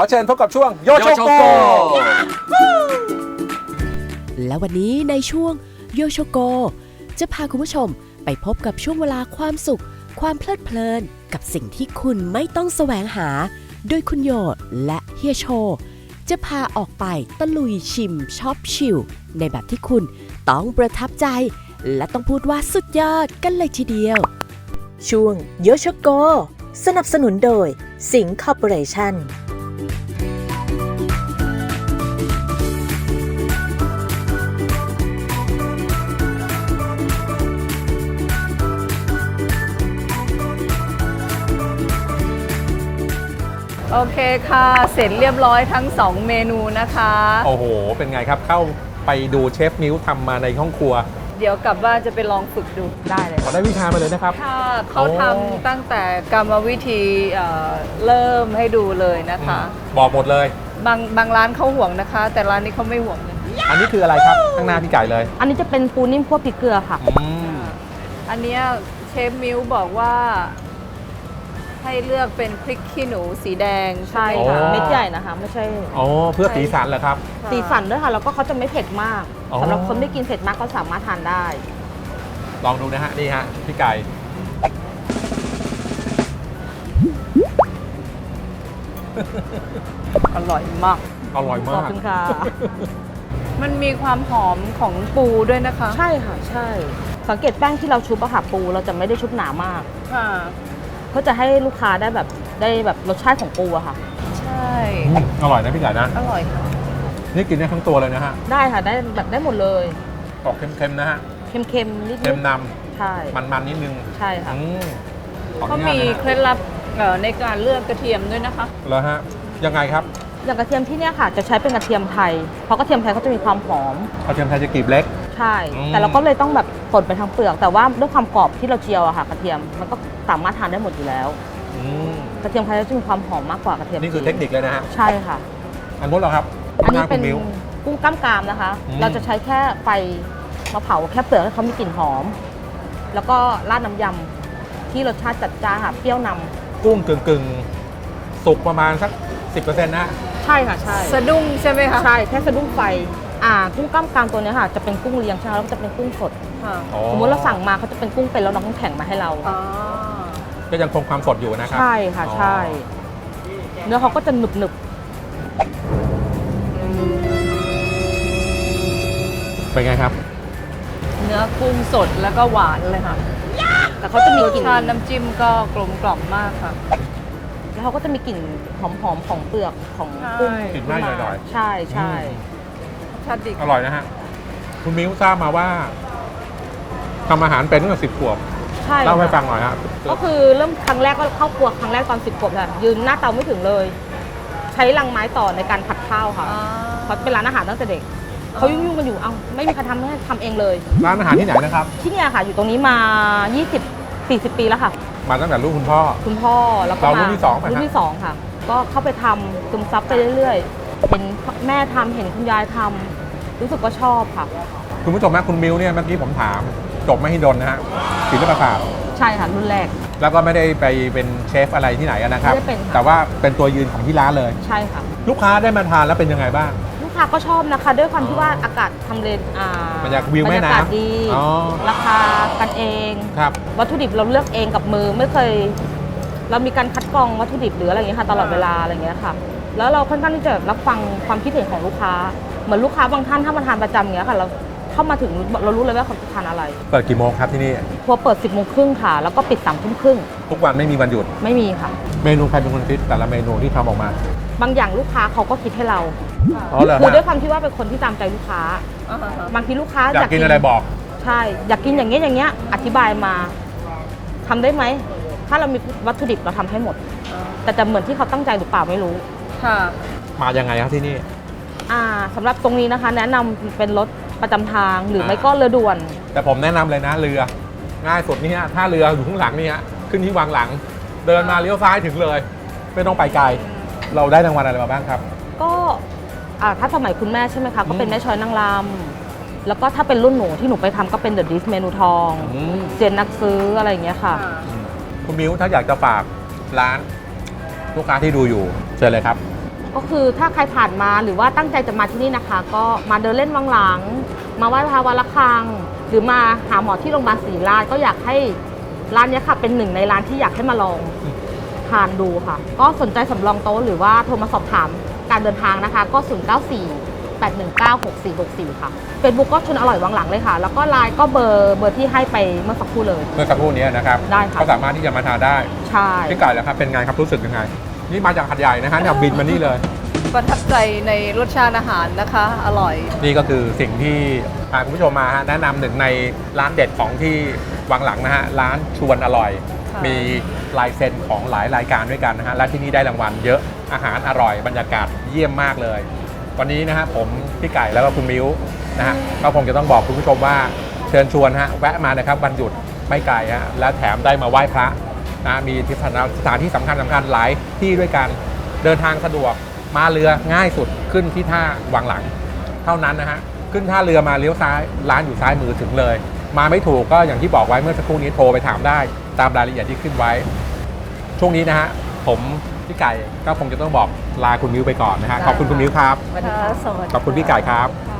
ขอเชิญพบกับช่วงโยโชโก และวันนี้ในช่วงโยโชโก จะพาคุณผู้ชมไปพบกับช่วงเวลาความสุข ความเพลิดเพลิน กับสิ่งที่คุณไม่ต้องแสวงหา โดยคุณโยและเฮียโช จะพาออกไปตะลุยชิมช็อปชิลในแบบที่คุณต้องประทับใจ และต้องพูดว่าสุดยอดกันเลยทีเดียว ช่วงโยชโก สนับสนุนโดยสิงคอร์ปอเรชั่น โอเคค่ะ เสร็จเรียบร้อยทั้ง 2 เมนูนะคะ โอ้โห เป็นไงครับเข้าไปดูเชฟมิ้วทำมาในห้องครัว เดี๋ยวกลับบ้านจะไปลองฝึกดูได้เลย ขอได้วิชามาเลยนะครับ ค่ะเขาโอ้ทำตั้งแต่กรรมวิธีเอ่อเริ่มให้ดูเลยนะคะ บอกหมดเลย บางบางร้านเขาห่วงนะคะ แต่ร้านนี้เขาไม่ห่วงเลยอันนี้คืออะไรครับข้างหน้าพี่ไก่เลยอันนี้จะเป็นปูนิ่มคั่วพริกเกลือค่ะ อืมอันเนี้ยเชฟมิวบอกว่า ให้เลือกเป็นพริกขี้หนูสีแดงใช่ไหมค่ะคะเม็ดใหญ่นะคะ ไม่ใช่อ๋อเพื่อสีสันเหรอครับ ค่ะสีสันด้วยค่ะแล้วก็เขาจะไม่เผ็ดมากอ๋อ สำหรับคนไม่กินเผ็ดมากก็สามารถทานได้ ลองดูนะฮะ นี่ฮะ พี่ไก่ อร่อยมากอร่อยขมาอบก คุณค่ะ มันมีความหอมของปูด้วยนะคะใช่ค่ะใช่ สังเกตแป้งที่เราชุบอะค่ะปู เราจะไม่ได้ชุบหนามาก ค่ะ เพื่อจะให้ลูกค้าได้แบบได้แบบรสชาติของปูอะค่ะ ใช่อืมอร่อยนะพี่ไก่นะ อร่อยค่ะนี่กินได้ทั้งตัวเลยนะฮะ ได้ค่ะได้แบบได้หมดเลย ออกเค็มๆนะฮะ เค็มๆนิดเค็มนๆใช่ำ มันๆนิดนึงใช่ค่ะ อืมขออเขานุญาตมีนะเคฮะล็ดลับเอ่อในการเลือกกระเทียมด้วยนะคะ แล้วฮะ ยังไงครับอย่างกระเทียมที่เนี่ยค่ะ จะใช้เป็นกระเทียมไทย เพราะกระเทียมไทยเขาจะมีความหอม กระเทียมไทยจะกรีบเล็ก ใช่ อืม แต่เราก็เลยต้องแบบ ปลดไปทางเปลือก แต่ว่าด้วยความกรอบที่เราเจียวอะค่ะ กระเทียมมันก็สามารถทานได้หมดอยู่แล้ว อืมกระเทียมไทยจะมีความหอมมากกว่ากระเทียมนี่คือจีเทคนิคเลยนะฮะใช่ค่ะ อันนู้นเหรอครับอันนี้หาเป็คุนณมิ้ว กุ้งกล้ามกรามนะคะ อืม เราจะใช้แค่ไฟมาเผาแค่เปลือกให้เขามีกลิ่นหอม แล้วก็ราดน้ำยำที่รสชาติจัดจ้านค่ะเปรี้ยวนำกุ้งกึ่งกึ่งๆสุกประมาณสัก 10%นะฮะใช่ค่ะใช่ สะดุ้งใช่ไหมคะ ใช่แค่สะดุ้งไฟ อ่า กุ้งกล้ามกรามตัวเนี้ยค่ะ จะเป็นกุ้งเลี้ยงใช่ไหมแล้วก็จะเป็นกุ้งสด ค่ะอ๋อสมมติเราสั่งมาเขาจะเป็นกุ้งเป็นแล้วน้ำแข็งมาให้เราอ๋อก็ยังคงความสดอยู่นะครับใช่ค่ะใช่ เนื้อเขาก็จะหนึบหนึบเป็นไงครับ เนื้อกุ้งสดแล้วก็หวานเลยค่ะๆแต่เขาจะมีรสกลิ่นชาติน้ำจิ้มก็กลมกล่อมมากค่ะ แล้วเขาก็จะมีกลิ่นหอมๆของเปลือกของใช่ กุ้งกลิ่นไหม้หน่อยๆใช่ใช่ รสชาติดีอร่อยนะฮะ คุณมิ้วทราบมาว่า ทำอาหารเป็นตั้งแต่สิบขวบใช่เล่าให้ค่ะฟังหน่อยฮะก็คือเริ่มครั้งแรกก็เข้าครัวครั้งแรกตอนสิบขวบค่ะยืนหน้าเตาไม่ถึงเลย ใช้ลังไม้ต่อในการผัดข้าวค่ะอ๋อเขาเป็นร้านอาหารตั้งแต่เด็กเขายุ่งๆกันอยู่เอ้าไม่มีใครทำให้ทำเองเลยร้านอาหารที่ไหนนะครับที่เนี่ยค่ะ อยู่ตรงนี้มา 20 40 ปีแล้วค่ะ มาตั้งแต่รุ่นคุณพ่อ คุณพ่อแล้วก็เรารุ่มานที่สองป่ะฮะรุ่นที่สองค่ะ ก็เข้าไปทำซึมซับไปเรื่อยๆเห็นแม่ทำเห็นคุณยายทำรู้สึกว่าชอบค่ะ คุณผู้ชมนะคุณมิ้วเนี่ยเมื่อกี้ผมถาม จบไม่ให้ดนนะฮะศิลปศาสตร์ใช่ค่ะรุ่นแรก แล้วก็ไม่ได้ไปเป็นเชฟอะไรที่ไหนนะครับ ไม่ได้เป็นค่ะ แต่ว่าเป็นตัวยืนของที่ร้านเลย ใช่ค่ะ ลูกค้าได้มาทานแล้วเป็นยังไงบ้าง ลูกค้าก็ชอบนะคะ ด้วยความที่ว่าอากาศทำเลอ่าบรรยากาศวิวแม่น้ำบรรยากาศดี อ๋อ ราคากันเอง ครับ วัตถุดิบเราเลือกเองกับมือไม่เคย เรามีการคัดกรองวัตถุดิบหรืออะไรอย่างเงี้ยค่ะตลอดเวลาอะไรอย่างเงี้ยค่ะ แล้วเราค่อนข้างที่จะรับฟังความคิดเห็นของลูกค้า เหมือนลูกค้าบางท่านถ้ามาทานประจำอย่างเงี้ยค่ะ เรา เข้ามาถึงเรารู้เลยว่าเขาจะทานอะไร เปิดกี่โมงครับที่นี่ ครัวเปิด 10บโมงครึ่งค่ะ แล้วก็ปิด3ามทุ่มครึ่ง ทุกวันไม่มีวันหยุด ไม่มีค่ะ เมนูใครเป็นคนคิดแต่ละเมนูที่ทำออกมา บางอย่างลูกค้าเขาก็คิดให้เราอ๋อเหรอคือฮะด้วยความที่ว่าเป็นคนที่ตามใจลูกค้าอ่าฮะบางทีลูกค้าอยากกินอะไรบอก ใช่ อยากกินอย่างเงี้ยอย่างเงี้ย อธิบายมาทำได้ไหม ถ้าเรามีวัตถุดิบเราทำให้หมด แต่จะเหมือนที่เขาตั้งใจหรือเปล่าไม่รู้ ค่ะ มายังไงครับที่นี่ อ่าสำหรับตรงนี้นะคะ แนะนำเป็นรถ ประจำทางหรือไม่อ่าก็เรือด่วน แต่ผมแนะนำเลยนะเรือ ง่ายสุดนี่ฮะท่าเรืออยู่ข้างหลังนี่ฮะขึ้นที่วางหลัง เดินมาเลี้ยวซ้ายถึงเลย ไม่ต้องไปไกล เราได้รางวัลอะไรมาบ้างครับ ก็อ่าถ้าสมัยคุณแม่ใช่ไหมคะ ก็เป็อืนมแม่ช้อยนางรำแล้วก็ถ้าเป็นรุ่นหนูที่หนูไปทำก็เป็นเดอะดิสเมนูทอง อืม เจนนักซื้ออะไรอย่างเงี้ยค่ะ คุณมิวถ้าอยากจะฝากร้านลูกค้าที่ดูอยู่เชิญเลยครับ ก็คือถ้าใครผ่านมาหรือว่าตั้งใจจะมาที่นี่นะคะ ก็มาเดินเล่นวังหลัง มาไหว้พระวันละครัง หรือมาหาหมอที่โรงพยาบาลศรีราชก็อยากให้ร้านเนี้ยค่ะเป็นหนึ่งในร้านที่อยากให้มาลองทานดูค่ะ ก็สนใจสำรองโต๊ะหรือว่าโทรมาสอบถามการเดินทางนะคะ ก็ 0 9 4 8 1 9 6 4 6 4 ค่ะเฟซบุ๊กก็ชวนอร่อยวังหลังเลยค่ะ แล้วก็ไลน์ก็เบอร์เบอร์ที่ให้ไปเมื่อสักครู่เลย เมื่อสักครู่นี้นะครับได้ค่ะ ก็สามารถที่จะมาทานได้ใช่ พี่ไก่แล้วครับเป็นไงครับรู้สึกยังไง นี่มาจากหัดใหญ่นะฮะเนี่ยบินมานี่เลย ประทับใจในรสชาติอาหารนะคะ อร่อย นี่ก็คือสิ่งที่พาคุณผู้ชมมาฮะแนะนำหนึ่งในร้านเด็ดของที่วังหลังนะฮะร้านชวนอร่อย ค่ะมีลายเซ็นของหลายรายการด้วยกันนะฮะและที่นี่ได้รางวัลเยอะอาหารอร่อยบรรยากาศเยี่ยมมากเลย วันนี้นะฮะผมพี่ไก่แล้วก็คุณมิ้วนะฮะก็คงจะต้องบอกคุณผู้ชมว่าเชิญชวนฮะแวะมานะครับวันหยุดไม่ไกลฮะและแถมได้มาไหว้พระ นะมีที่สถานที่สำคัญสำคัญหลายที่ด้วยกันเดินทางสะดวกมาเรือง่ายสุดขึ้นที่ท่าวังหลัง เท่านั้นนะฮะขึ้นท่าเรือมาเลี้ยวซ้ายร้านอยู่ซ้ายมือถึงเลย มาไม่ถูกก็อย่างที่บอกไว้เมื่อสักครู่นี้โทรไปถามได้ ตามรายละเอียดที่ขึ้นไว้ ช่วงนี้นะฮะผมพี่ไก่ก็คงจะต้องบอกลาคุณมิ้วไปก่อนนะฮะขอบคุณคุณมิ้วครับค่ะสวัสดีขอบคุณพี่ไก่ครับค่ะ